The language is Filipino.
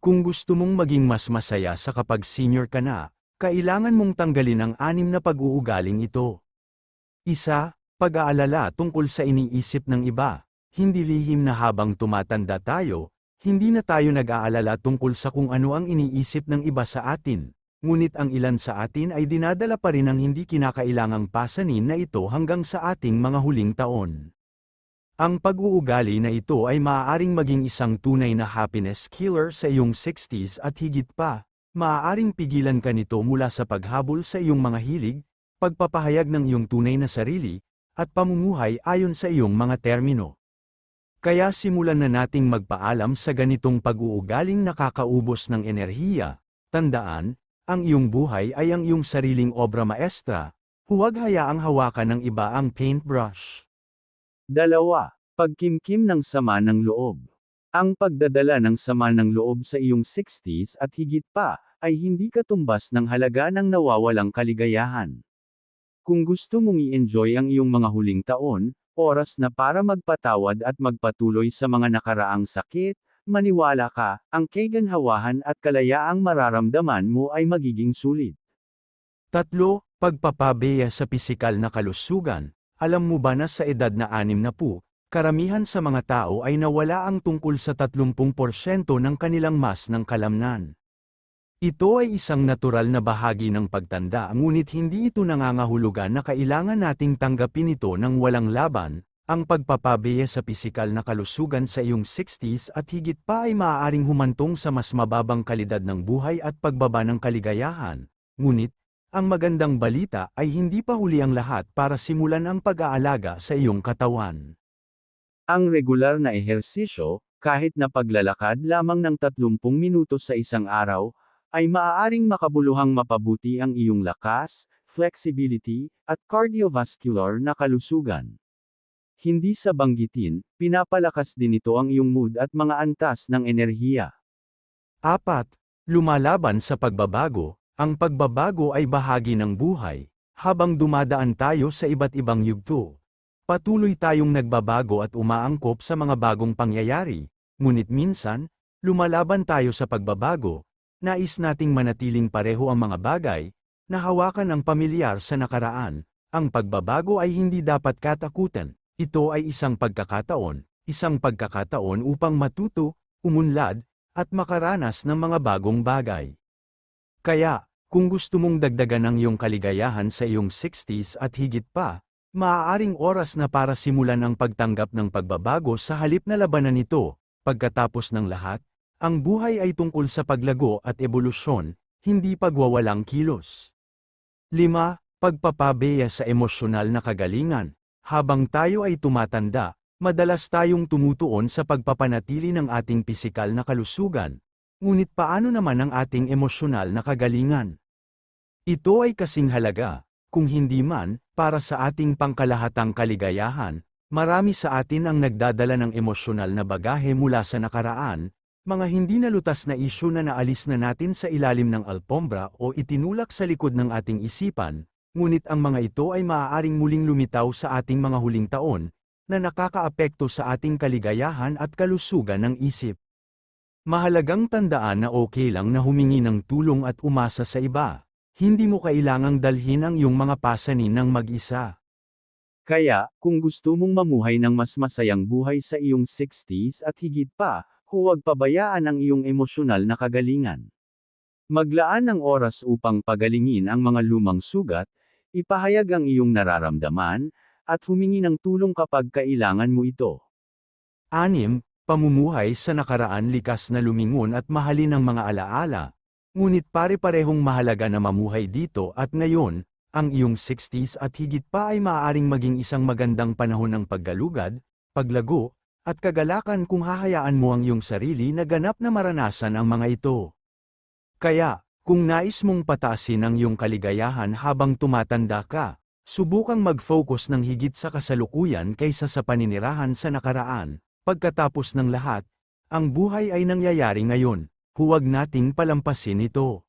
Kung gusto mong maging mas masaya sa kapag senior ka na, kailangan mong tanggalin ang anim na pag-uugaling ito. Isa, pag-aalala tungkol sa iniisip ng iba. Hindi lihim na habang tumatanda tayo, hindi na tayo nag-aalala tungkol sa kung ano ang iniisip ng iba sa atin. Ngunit ang ilan sa atin ay dinadala pa rin ang hindi kinakailangang pasanin na ito hanggang sa ating mga huling taon. Ang pag-uugali na ito ay maaaring maging isang tunay na happiness killer sa iyong 60s at higit pa. Maaaring pigilan ka nito mula sa paghabol sa iyong mga hilig, pagpapahayag ng iyong tunay na sarili, at pamumuhay ayon sa iyong mga termino. Kaya simulan na nating magpaalam sa ganitong pag-uugaling nakakaubos ng enerhiya. Tandaan, ang iyong buhay ay ang iyong sariling obra maestra, huwag hayaang hawakan ng iba ang paintbrush. Dalawa, pagkimkim ng sama ng loob. Ang pagdadala ng sama ng loob sa iyong 60s at higit pa, ay hindi katumbas ng halaga ng nawawalang kaligayahan. Kung gusto mong i-enjoy ang iyong mga huling taon, oras na para magpatawad at magpatuloy sa mga nakaraang sakit, maniwala ka, ang kaganhawahan at kalayaang mararamdaman mo ay magiging sulit. Tatlo, pagpapabeya sa pisikal na kalusugan. Alam mo ba na sa edad na anim na po, karamihan sa mga tao ay nawala ang tungkol sa 30% ng kanilang mas ng kalamnan. Ito ay isang natural na bahagi ng pagtanda ngunit hindi ito nangangahulugan na kailangan nating tanggapin ito ng walang laban, ang pagpapabeya sa pisikal na kalusugan sa iyong 60s at higit pa ay maaaring humantong sa mas mababang kalidad ng buhay at pagbaba ng kaligayahan. Ngunit, ang magandang balita ay hindi pa huli ang lahat para simulan ang pag-aalaga sa iyong katawan. Ang regular na ehersisyo, kahit na paglalakad lamang ng 30 minuto sa isang araw, ay maaaring makabuluhang mapabuti ang iyong lakas, flexibility, at cardiovascular na kalusugan. Hindi sa banggitin, pinapalakas din ito ang iyong mood at mga antas ng enerhiya. Apat, lumalaban sa pagbabago, ang pagbabago ay bahagi ng buhay, habang dumadaan tayo sa iba't ibang yugto. Patuloy tayong nagbabago at umaangkop sa mga bagong pangyayari, ngunit minsan, lumalaban tayo sa pagbabago, nais nating manatiling pareho ang mga bagay, na hawakan ang pamilyar sa nakaraan, ang pagbabago ay hindi dapat katakutan, ito ay isang pagkakataon, isang pagkakataon upang matuto, umunlad, at makaranas ng mga bagong bagay. Kaya, kung gusto mong dagdagan ang iyong kaligayahan sa iyong 60s at higit pa, maaaring oras na para simulan ang pagtanggap ng pagbabago sa halip na labanan ito. Pagkatapos ng lahat, ang buhay ay tungkol sa paglago at ebolusyon, hindi pagwawalang kilos. 5. Pagpapabeya sa emosyonal na kagalingan. Habang tayo ay tumatanda, madalas tayong tumutuon sa pagpapanatili ng ating pisikal na kalusugan. Ngunit paano naman ang ating emosyonal na kagalingan? Ito ay kasing halaga, kung hindi man, para sa ating pangkalahatang kaligayahan, marami sa atin ang nagdadala ng emosyonal na bagahe mula sa nakaraan, mga hindi nalutas na isyu na naalis na natin sa ilalim ng alpombra o itinulak sa likod ng ating isipan, ngunit ang mga ito ay maaaring muling lumitaw sa ating mga huling taon, na nakakaapekto sa ating kaligayahan at kalusugan ng isip. Mahalagang tandaan na okay lang na humingi ng tulong at umasa sa iba. Hindi mo kailangang dalhin ang iyong mga pasanin ng mag-isa. Kaya, kung gusto mong mamuhay ng mas masayang buhay sa iyong 60s at higit pa, huwag pabayaan ang iyong emosyonal na kagalingan. Maglaan ng oras upang pagalingin ang mga lumang sugat, ipahayag ang iyong nararamdaman, at humingi ng tulong kapag kailangan mo ito. 6. Pamumuhay sa nakaraan likas na lumingon at mahalin ang mga alaala. Ngunit pare-parehong mahalaga na mamuhay dito at ngayon, ang iyong 60s at higit pa ay maaaring maging isang magandang panahon ng paggalugad, paglago, at kagalakan kung hahayaan mo ang iyong sarili na ganap na maranasan ang mga ito. Kaya, kung nais mong patasin ang iyong kaligayahan habang tumatanda ka, subukang mag-focus ng higit sa kasalukuyan kaysa sa paninirahan sa nakaraan. Pagkatapos ng lahat, ang buhay ay nangyayari ngayon, huwag nating palampasin ito.